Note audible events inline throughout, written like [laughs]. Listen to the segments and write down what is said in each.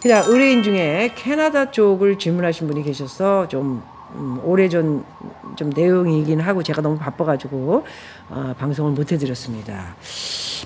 그냥 의뢰인 중에 캐나다 쪽을 질문하신 분이 계셔서 좀 음, 오래전 좀 내용이긴 하고 제가 너무 바빠가지고 어, 방송을 못 해드렸습니다.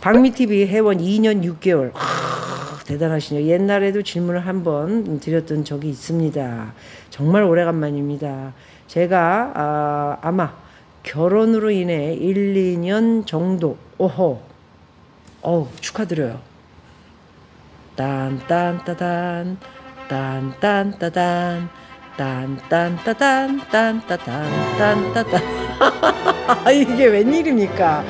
박미 TV 회원 2년 6개월. 하, 대단하시네요. 옛날에도 질문을 한번 드렸던 적이 있습니다. 정말 오래간만입니다. 제가 아, 아마 결혼으로 인해 1, 2년 정도 오호 어우 축하드려요. 딴딴따단 딴딴따단 딴딴따단 딴따단 딴따단 이게 웬일입니까?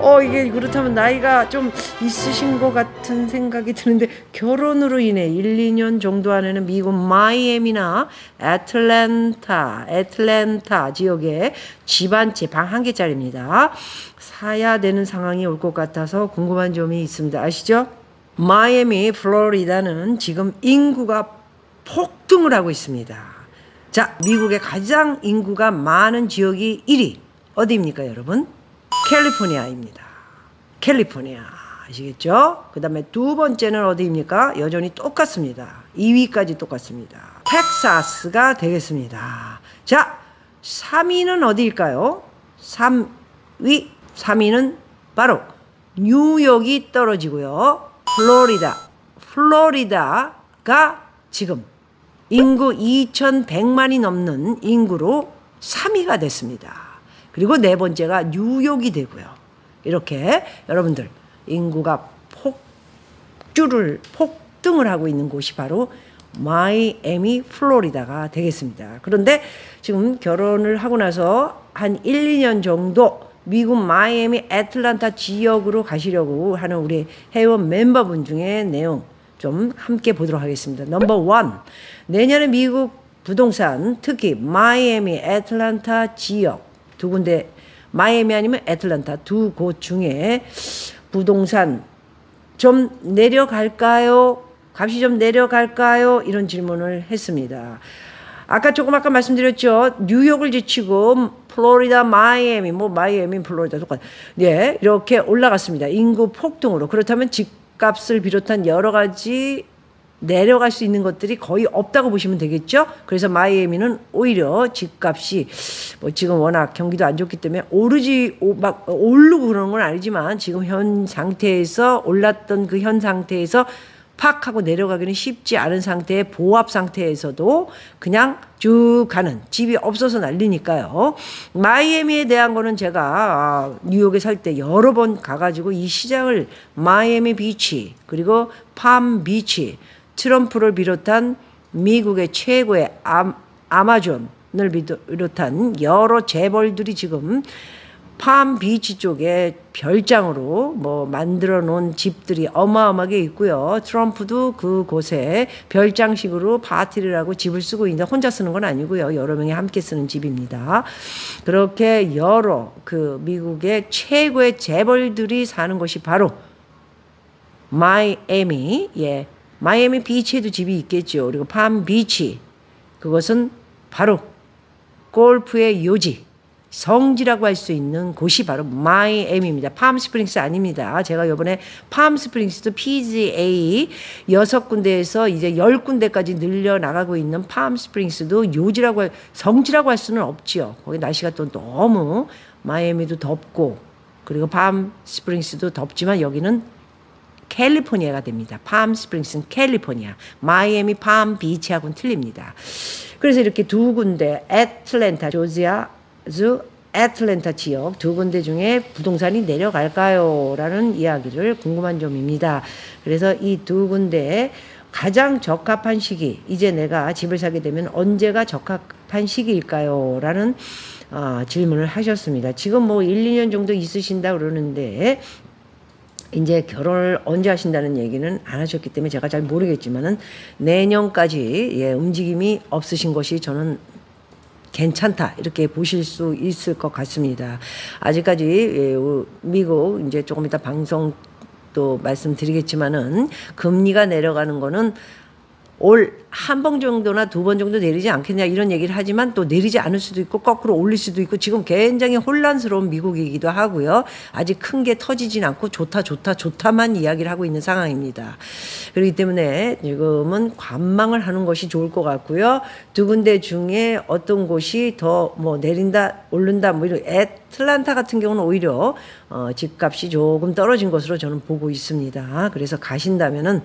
어 이게 그렇다면 나이가 좀 있으신 것 같은 생각이 드는데 결혼으로 인해 1, 2년 정도 안에는 미국 마이애미나 애틀랜타 애틀랜타 지역에 집한채방 한 개짜리입니다. 사야 되는 상황이 올 것 같아서 궁금한 점이 있습니다. 아시죠? 마이애미, 플로리다는 지금 인구가 폭등을 하고 있습니다. 자, 미국의 가장 인구가 많은 지역이 1위. 어디입니까, 여러분? 캘리포니아입니다. 캘리포니아. 아시겠죠? 그 다음에 두 번째는 어디입니까? 여전히 똑같습니다. 2위까지 똑같습니다. 텍사스가 되겠습니다. 자, 3위는 어디일까요? 3위. 3위는 바로 뉴욕이 떨어지고요. 플로리다. 플로리다가 지금 인구 2,100만이 넘는 인구로 3위가 됐습니다. 그리고 네 번째가 뉴욕이 되고요. 이렇게 여러분들 인구가 폭주를 폭등을 하고 있는 곳이 바로 마이애미 플로리다가 되겠습니다. 그런데 지금 결혼을 하고 나서 한 1, 2년 정도 미국 마이애미 애틀란타 지역으로 가시려고 하는 우리 회원 멤버분 중에 내용 좀 함께 보도록 하겠습니다. 넘버 원. 내년에 미국 부동산 특히 마이애미 애틀란타 지역 두 군데 마이애미 아니면 애틀란타 두 곳 중에 부동산 좀 내려갈까요? 값이 좀 내려갈까요? 이런 질문을 했습니다. 아까 조금 아까 말씀드렸죠. 뉴욕을 제치고 플로리다, 마이애미, 뭐 마이애미, 플로리다 똑같. 네, 이렇게 올라갔습니다. 인구 폭등으로. 그렇다면 집값을 비롯한 여러 가지 내려갈 수 있는 것들이 거의 없다고 보시면 되겠죠. 그래서 마이애미는 오히려 집값이 뭐 지금 워낙 경기도 안 좋기 때문에 오르지 오, 막 오르고 그러는 건 아니지만 지금 현 상태에서 올랐던 그 현 상태에서 팍 하고 내려가기는 쉽지 않은 상태의 보합 상태에서도 그냥 쭉 가는 집이 없어서 난리니까요. 마이애미에 대한 거는 제가 아, 뉴욕에 살 때 여러 번 가가지고 이 시장을 마이애미 비치 그리고 팜 비치 트럼프를 비롯한 미국의 최고의 아, 아마존을 비롯한 여러 재벌들이 지금 팜 비치 쪽에 별장으로 뭐 만들어 놓은 집들이 어마어마하게 있고요. 트럼프도 그곳에 별장식으로 하고 집을 쓰고 있는데 혼자 쓰는 건 아니고요. 여러 명이 함께 쓰는 집입니다. 그렇게 여러 그 미국의 최고의 재벌들이 사는 곳이 바로 마이애미, 예. 마이애미 비치에도 집이 있겠죠. 그리고 팜 비치. 그것은 바로 골프의 요지. 성지라고 할 수 있는 곳이 바로 마이애미입니다. 팜스프링스 아닙니다. 제가 이번에 팜스프링스도 PGA 여섯 군데에서 이제 열 군데까지 늘려 나가고 있는 팜스프링스도 요지라고 할, 성지라고 할 수는 없지요. 거기 날씨가 또 너무 마이애미도 덥고 그리고 팜스프링스도 덥지만 여기는 캘리포니아가 됩니다. 팜 스프링스는 캘리포니아. 마이애미 팜 비치하고는 틀립니다. 그래서 이렇게 두 군데 애틀랜타 조지아 주 애틀랜타 지역 두 군데 중에 부동산이 내려갈까요? 라는 이야기를 궁금한 점입니다. 그래서 이 두 군데 가장 적합한 시기, 이제 내가 집을 사게 되면 언제가 적합한 시기일까요? 라는 어, 질문을 하셨습니다. 지금 뭐 1, 2년 정도 있으신다 그러는데 이제 결혼을 언제 하신다는 얘기는 안 하셨기 때문에 제가 잘 모르겠지만은 내년까지 예, 움직임이 없으신 것이 저는 괜찮다 이렇게 보실 수 있을 것 같습니다. 아직까지 예, 미국 이제 조금 이따 방송 또 말씀드리겠지만은 금리가 내려가는 거는 올 한 번 정도나 두 번 정도 내리지 않겠냐 이런 얘기를 하지만 또 내리지 않을 수도 있고 거꾸로 올릴 수도 있고 지금 굉장히 혼란스러운 미국이기도 하고요. 아직 큰 게 터지진 않고 좋다 좋다 좋다만 이야기를 하고 있는 상황입니다. 그렇기 때문에 지금은 관망을 하는 것이 좋을 것 같고요. 두 군데 중에 어떤 곳이 더 뭐 내린다 오른다 뭐 이런 애틀란타 같은 경우는 오히려 어, 집값이 조금 떨어진 것으로 저는 보고 있습니다. 그래서 가신다면은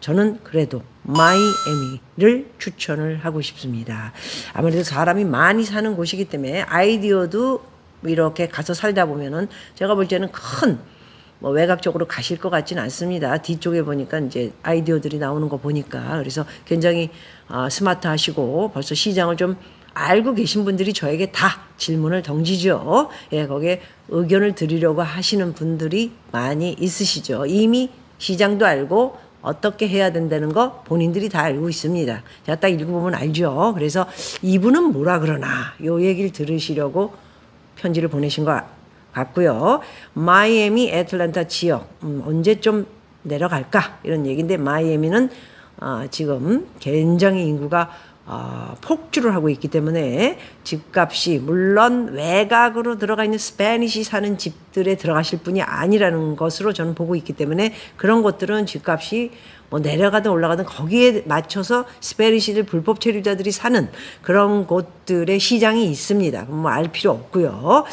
저는 그래도 마이애미를 추천을 하고 싶습니다. 아무래도 사람이 많이 사는 곳이기 때문에 아이디어도 이렇게 가서 살다 보면은 제가 볼 때는 큰 뭐 외곽적으로 가실 것 같지는 않습니다. 뒤쪽에 보니까 이제 아이디어들이 나오는 거 보니까 그래서 굉장히 아, 스마트하시고 벌써 시장을 좀 알고 계신 분들이 저에게 다 질문을 던지죠. 예, 거기에 의견을 드리려고 하시는 분들이 많이 있으시죠. 이미 시장도 알고 어떻게 해야 된다는 거 본인들이 다 알고 있습니다. 제가 딱 읽어보면 알죠. 그래서 이분은 뭐라 그러나 요 얘기를 들으시려고 편지를 보내신 것 같고요. 마이애미, 애틀란타 지역 음, 언제 좀 내려갈까 이런 얘기인데 마이애미는 아, 지금 굉장히 인구가 아, 폭주를 하고 있기 때문에 집값이 물론 외곽으로 들어가 있는 스페니시 사는 집들에 들어가실 분이 아니라는 것으로 저는 보고 있기 때문에 그런 것들은 집값이 뭐 내려가든 올라가든 거기에 맞춰서 스페니시들 불법 체류자들이 사는 그런 곳들의 시장이 있습니다. 뭐알 필요 없고요.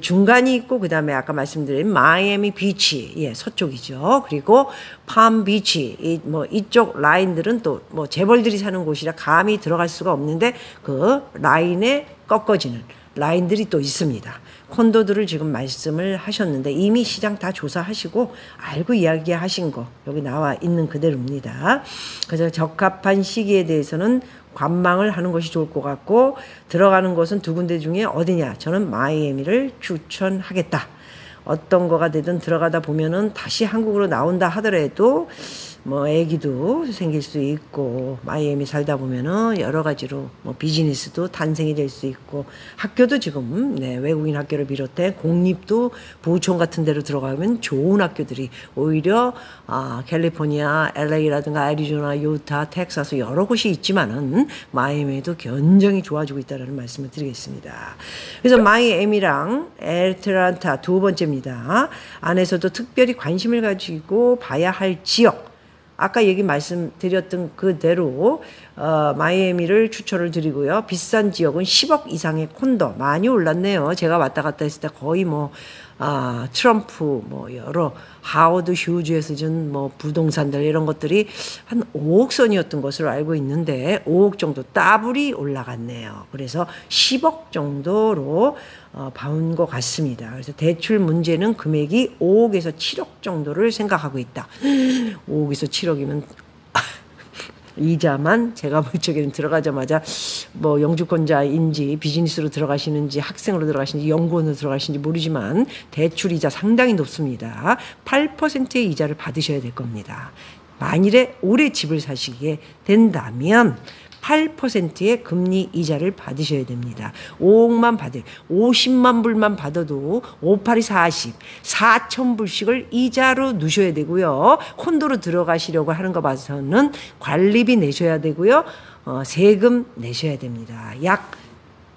중간이 있고 그다음에 아까 말씀드린 마이애미 비치 예 서쪽이죠. 그리고 팜 비치 이 뭐 이쪽 라인들은 또 뭐 재벌들이 사는 곳이라 감히 들어갈 수가 없는데 그 라인에 꺾어지는 라인들이 또 있습니다. 콘도들을 지금 말씀을 하셨는데 이미 시장 다 조사하시고 알고 이야기하신 거 여기 나와 있는 그대로입니다. 그래서 적합한 시기에 대해서는 관망을 하는 것이 좋을 것 같고 들어가는 곳은 두 군데 중에 어디냐? 저는 마이애미를 추천하겠다. 어떤 거가 되든 들어가다 보면은 다시 한국으로 나온다 하더라도 뭐 애기도 생길 수 있고 마이애미 살다 보면은 여러 가지로 뭐 비즈니스도 탄생이 될 수 있고 학교도 지금 네, 외국인 학교를 비롯해 공립도 부촌 같은 데로 들어가면 좋은 학교들이 오히려 아 캘리포니아, LA라든가 애리조나, 유타, 텍사스 여러 곳이 있지만은 마이애미도 굉장히 좋아지고 있다라는 말씀을 드리겠습니다. 그래서 마이애미랑 애틀란타 두 번째입니다. 안에서도 특별히 관심을 가지고 봐야 할 지역 아까 얘기 말씀드렸던 그대로 어, 마이애미를 추천을 드리고요. 비싼 지역은 10억 이상의 콘도 많이 올랐네요. 제가 왔다 갔다 했을 때 거의 뭐 아, 트럼프 뭐 여러 하워드 휴즈에서 준 뭐 부동산들 이런 것들이 한 5억 선이었던 것으로 알고 있는데 5억 정도 더블이 올라갔네요. 그래서 10억 정도로 어, 봐온 것 같습니다. 그래서 대출 문제는 금액이 5억에서 7억 정도를 생각하고 있다. [gasps] 5억에서 7억이면 이자만 제가 볼 적에는 들어가자마자 뭐 영주권자인지 비즈니스로 들어가시는지 학생으로 들어가시는지 연구원으로 들어가시는지 모르지만 대출 이자 상당히 높습니다. 8%의 이자를 받으셔야 될 겁니다. 만일에 올해 집을 사시게 된다면 8%의 금리 이자를 받으셔야 됩니다. 5억만 받을 50만 불만 받아도 58이 40, 4천 불씩을 이자로 누셔야 되고요. 콘도로 들어가시려고 하는 거 봐서는 관리비 내셔야 되고요. 어, 세금 내셔야 됩니다. 약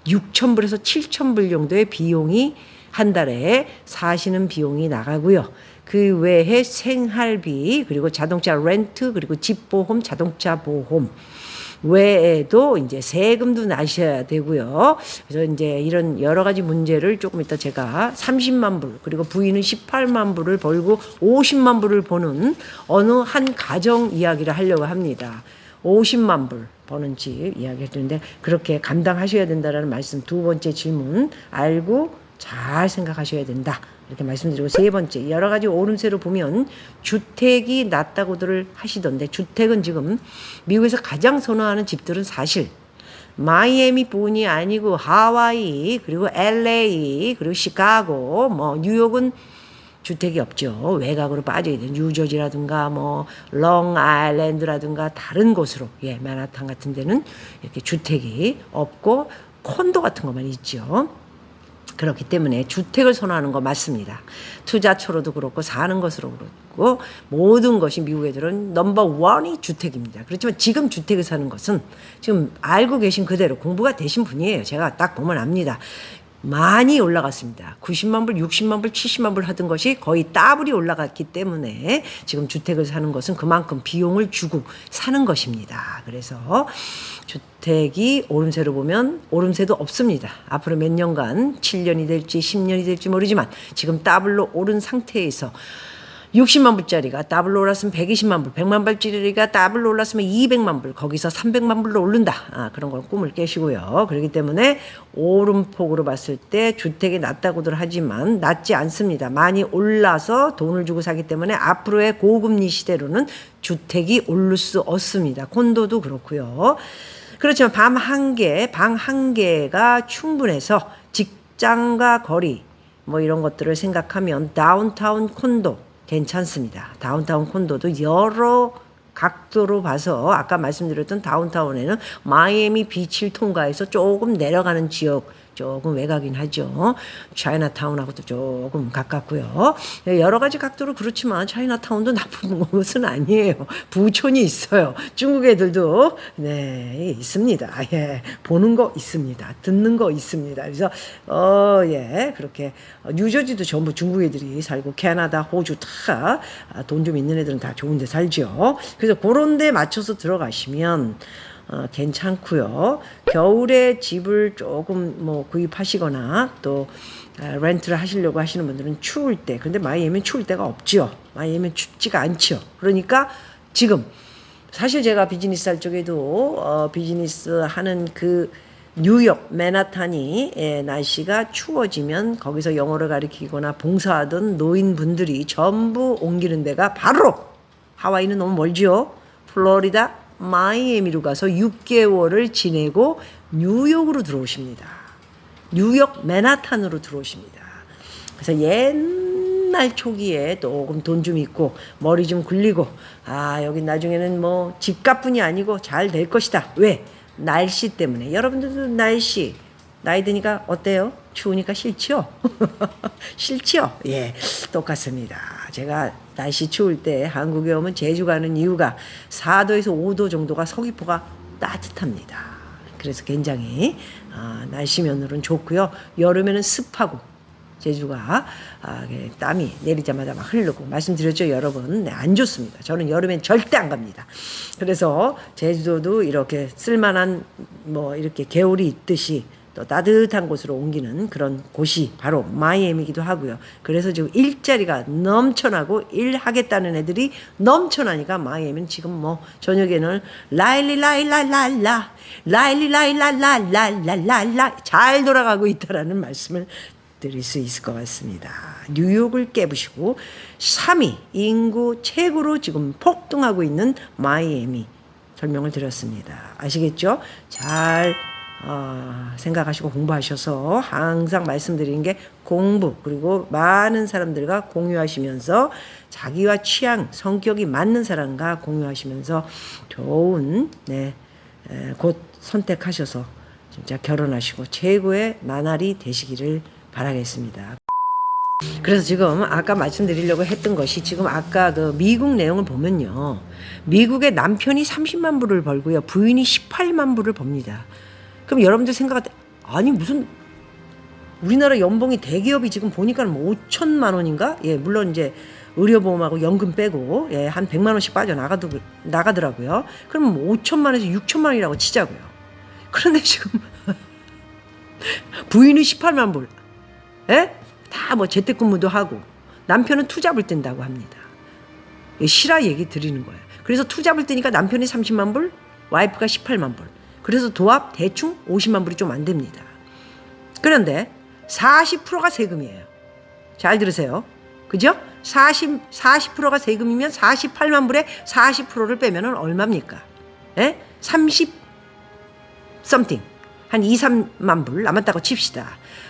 6천 불에서 7천 불 정도의 비용이 한 달에 사시는 비용이 나가고요. 그 외에 생활비 그리고 자동차 렌트 그리고 집 보험 자동차 보험 외에도 이제 세금도 나셔야 되고요. 그래서 이제 이런 여러 가지 문제를 조금 이따 제가 30만 불 그리고 부인은 18만 불을 벌고 50만 불을 버는 어느 한 가정 이야기를 하려고 합니다. 50만 불 버는 집 이야기 했는데 그렇게 감당하셔야 된다라는 말씀 두 번째 질문 알고 잘 생각하셔야 된다. 이렇게 말씀드리고 세 번째 여러 가지 오름세로 보면 주택이 낮다고들 하시던데 주택은 지금 미국에서 가장 선호하는 집들은 사실 마이애미 뿐이 아니고 하와이 그리고 LA 그리고 시카고 뭐 뉴욕은 주택이 없죠. 외곽으로 빠져야 돼. 뉴저지라든가 뭐 롱아일랜드라든가 다른 곳으로 예, 맨하탄 같은 데는 이렇게 주택이 없고 콘도 같은 것만 있죠. 그렇기 때문에 주택을 선호하는 거 맞습니다. 투자처로도 그렇고 사는 것으로 그렇고 모든 것이 미국 애들은 넘버 원이 주택입니다. 그렇지만 지금 주택을 사는 것은 지금 알고 계신 그대로 공부가 되신 분이에요. 제가 딱 보면 압니다. 많이 올라갔습니다. 90만 불, 60만 불, 70만 불 하던 것이 거의 더블이 올라갔기 때문에 지금 주택을 사는 것은 그만큼 비용을 주고 사는 것입니다. 그래서 주택이 오름세로 보면 오름세도 없습니다. 앞으로 몇 년간 7년이 될지 10년이 될지 모르지만 지금 더블로 오른 상태에서 60만 불짜리가 더블로 올랐으면 120만 불, 100만 불짜리가 더블로 올랐으면 200만 불, 거기서 300만 불로 오른다. 아, 그런 걸 꿈을 깨시고요. 그렇기 때문에 오름폭으로 봤을 때 주택이 낮다고들 하지만 낮지 않습니다. 많이 올라서 돈을 주고 사기 때문에 앞으로의 고금리 시대로는 주택이 오를 수 없습니다. 콘도도 그렇고요. 그렇지만 밤 한 개, 방 한 개가 충분해서 직장과 거리 뭐 이런 것들을 생각하면 다운타운 콘도 괜찮습니다. 다운타운 콘도도 여러 각도로 봐서 아까 말씀드렸던 다운타운에는 마이애미 비치를 통과해서 조금 내려가는 지역 조금 외곽이긴 하죠. 차이나타운하고도 조금 가깝고요. 여러 가지 각도로 그렇지만 차이나타운도 나쁜 [laughs] 곳은 아니에요. 부촌이 있어요. 중국 애들도 네 있습니다. 예 보는 거 있습니다. 듣는 거 있습니다. 그래서 어 예 그렇게 어, 뉴저지도 전부 중국 애들이 살고 캐나다, 호주 다 돈 좀 있는 애들은 다 좋은데 살죠. 그래서 그런 데 맞춰서 들어가시면 어, 괜찮고요. 겨울에 집을 조금 뭐 구입하시거나 또 아, 렌트를 하시려고 하시는 분들은 추울 때. 근데 마이애미는 추울 때가 없죠. 마이애미는 춥지가 않죠. 그러니까 지금 사실 제가 비즈니스 할 적에도 어, 비즈니스 하는 그 뉴욕 맨하탄이 예, 날씨가 추워지면 거기서 영어를 가르치거나 봉사하던 노인분들이 전부 옮기는 데가 바로 하와이는 너무 멀지요. 플로리다 마이애미로 가서 6개월을 지내고 뉴욕으로 들어오십니다. 뉴욕 맨하탄으로 들어오십니다. 그래서 옛날 초기에 조금 돈 좀 있고 머리 좀 굴리고 아 여기 나중에는 뭐 집값뿐이 아니고 잘 될 것이다. 왜? 날씨 때문에 여러분들도 날씨 나이 드니까 어때요? 추우니까 싫죠? [laughs] 싫죠? 예, 똑같습니다. 제가 날씨 추울 때 한국에 오면 제주 가는 이유가 4도에서 5도 정도가 서귀포가 따뜻합니다. 그래서 굉장히 아, 날씨 면으로는 좋고요. 여름에는 습하고 제주가 아, 예, 땀이 내리자마자 막 흐르고 말씀드렸죠 여러분 네, 안 좋습니다 저는 여름엔 절대 안 갑니다 그래서 제주도도 이렇게 쓸만한 뭐 이렇게 개울이 있듯이 또 따뜻한 곳으로 옮기는 그런 곳이 바로 마이애미기도 하고요. 그래서 지금 일자리가 넘쳐나고 일하겠다는 애들이 넘쳐나니까 마이애미는 지금 뭐 저녁에는 라일리 라일라랄라 라일리 라일라랄라랄라 잘 돌아가고 있다라는 말씀을 드릴 수 있을 것 같습니다. 뉴욕을 깨부시고 3위 인구 최고로 지금 폭등하고 있는 마이애미 설명을 드렸습니다. 아시겠죠? 잘 어, 생각하시고 공부하셔서 항상 말씀드리는 게 공부 그리고 많은 사람들과 공유하시면서 자기와 취향 성격이 맞는 사람과 공유하시면서 좋은 네, 에, 곳 선택하셔서 진짜 결혼하시고 최고의 나날이 되시기를 바라겠습니다. 그래서 지금 아까 말씀드리려고 했던 것이 지금 아까 그 미국 내용을 보면요. 미국의 남편이 30만 불을 벌고요. 부인이 18만 불을 법니다. 그럼 여러분들 생각할 때 아니 무슨 우리나라 연봉이 대기업이 지금 보니까 뭐 5천만 원인가? 예, 물론 이제 의료보험하고 연금 빼고 예, 한 100만 원씩 빠져 나가도 나가더라고요. 그럼 뭐 5천만 원에서 6천만 원이라고 치자고요. 그런데 지금 [laughs] 부인은 18만 불. 예? 다 뭐 재택근무도 하고 남편은 투잡을 뗀다고 합니다. 예, 실화 얘기 드리는 거예요. 그래서 투잡을 떼니까 남편이 30만 불, 와이프가 18만 불. 그래서 도합 대충 50만 불이 좀 안 됩니다. 그런데 40%가 세금이에요. 잘 들으세요. 그죠? 40, 40%가 세금이면 48만 불에 40%를 빼면 얼마입니까? 예? 30 something. 한 2, 3만 불 남았다고 칩시다.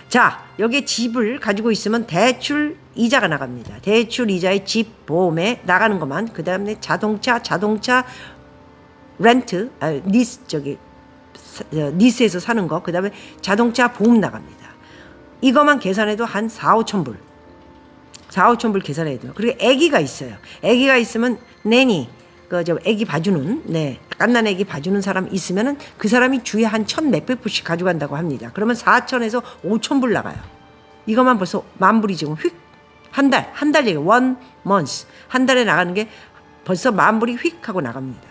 자, 여기에 집을 가지고 있으면 대출 이자가 나갑니다. 대출 이자에 집 보험에 나가는 것만. 그 다음에 자동차, 자동차 렌트, 아, 니스 저기 니스에서 사는 거, 그 다음에 자동차 보험 나갑니다. 이것만 계산해도 한 4, 5천 불. 4, 5천 불 계산해야 돼요. 그리고 아기가 있어요. 아기가 있으면 내니 그저 아기 봐주는 네 갓난 아기 봐주는 사람 있으면은 그 사람이 주에 한 천 몇백 불씩 가져간다고 합니다. 그러면 4천에서 5천 불 나가요. 이것만 벌써 만 불이 지금 휙 한 달 한 달 얘기 one month 한 달에 나가는 게 벌써 만 불이 휙 하고 나갑니다.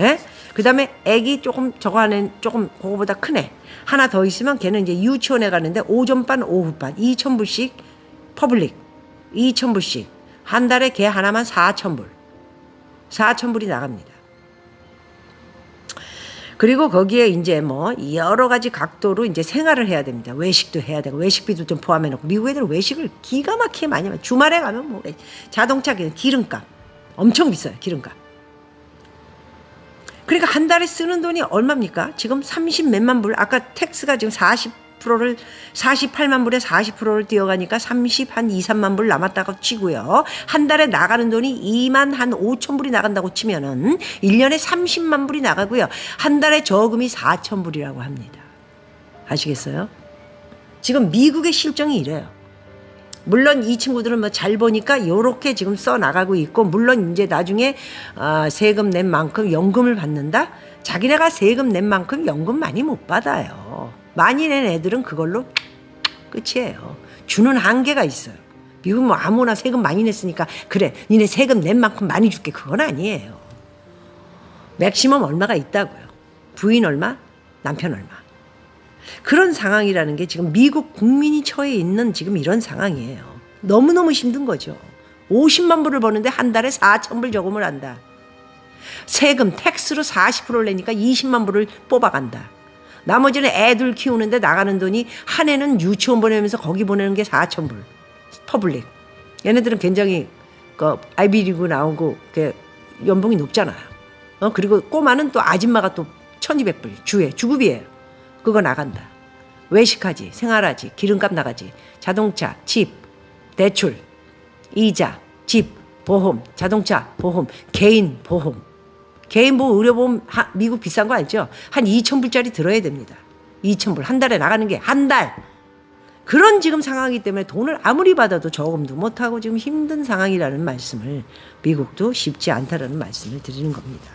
예? 그 다음에 애기 조금 저거 하는 조금 그거보다 큰 애 하나 더 있으면 걔는 이제 유치원에 가는데 오전 반 오후 반 2천 불씩 퍼블릭 2천 불씩 한 달에 걔 하나만 4천 불 4천 불이 나갑니다. 그리고 거기에 이제 뭐 여러 가지 각도로 이제 생활을 해야 됩니다. 외식도 해야 되고 외식비도 좀 포함해 놓고 미국 애들 외식을 기가 막히게 많이 해요. 주말에 가면 뭐 자동차 기- 기름값 엄청 비싸요. 기름값. 그러니까 한 달에 쓰는 돈이 얼마입니까? 지금 30 몇만 불. 아까 텍스가 지금 40%를 48만 불에 40%를 띄어가니까 30 한 2, 3만 불 남았다고 치고요. 한 달에 나가는 돈이 2만 한 5천 불이 나간다고 치면은 1년에 30만 불이 나가고요. 한 달에 저금이 4천 불이라고 합니다. 아시겠어요? 지금 미국의 실정이 이래요. 물론 이 친구들은 뭐 잘 보니까 요렇게 지금 써 나가고 있고 물론 이제 나중에 아, 세금 낸 만큼 연금을 받는다. 자기네가 세금 낸 만큼 연금 많이 못 받아요. 많이 낸 애들은 그걸로 끝이에요. 주는 한계가 있어요. 미국 뭐 아무나 세금 많이 냈으니까 그래 니네 세금 낸 만큼 많이 줄게 그건 아니에요. 맥시멈 얼마가 있다고요. 부인 얼마, 남편 얼마. 그런 상황이라는 게 지금 미국 국민이 처해 있는 지금 이런 상황이에요. 너무너무 힘든 거죠. 50만 불을 버는데 한 달에 4천 불 저금을 한다. 세금 텍스로 40%를 내니까 20만 불을 뽑아간다. 나머지는 애들 키우는데 나가는 돈이 한 해는 유치원 보내면서 거기 보내는 게 4천 불. 퍼블릭. 얘네들은 굉장히 그 아이비리그 나오고 그 연봉이 높잖아요. 어 그리고 꼬마는 또 아줌마가 또 1,200불 주에 주급이에요. 그거 나간다. 외식하지, 생활하지, 기름값 나가지, 자동차, 집, 대출, 이자, 집, 보험, 자동차, 보험, 개인 보험. 개인 보험, 의료보험 하- 미국 비싼 거 알죠? 한 2천 불짜리 들어야 됩니다. 2천 불 한 달에 나가는 게 한 달. 그런 지금 상황이기 때문에 돈을 아무리 받아도 저금도 못하고 지금 힘든 상황이라는 말씀을 미국도 쉽지 않다라는 말씀을 드리는 겁니다.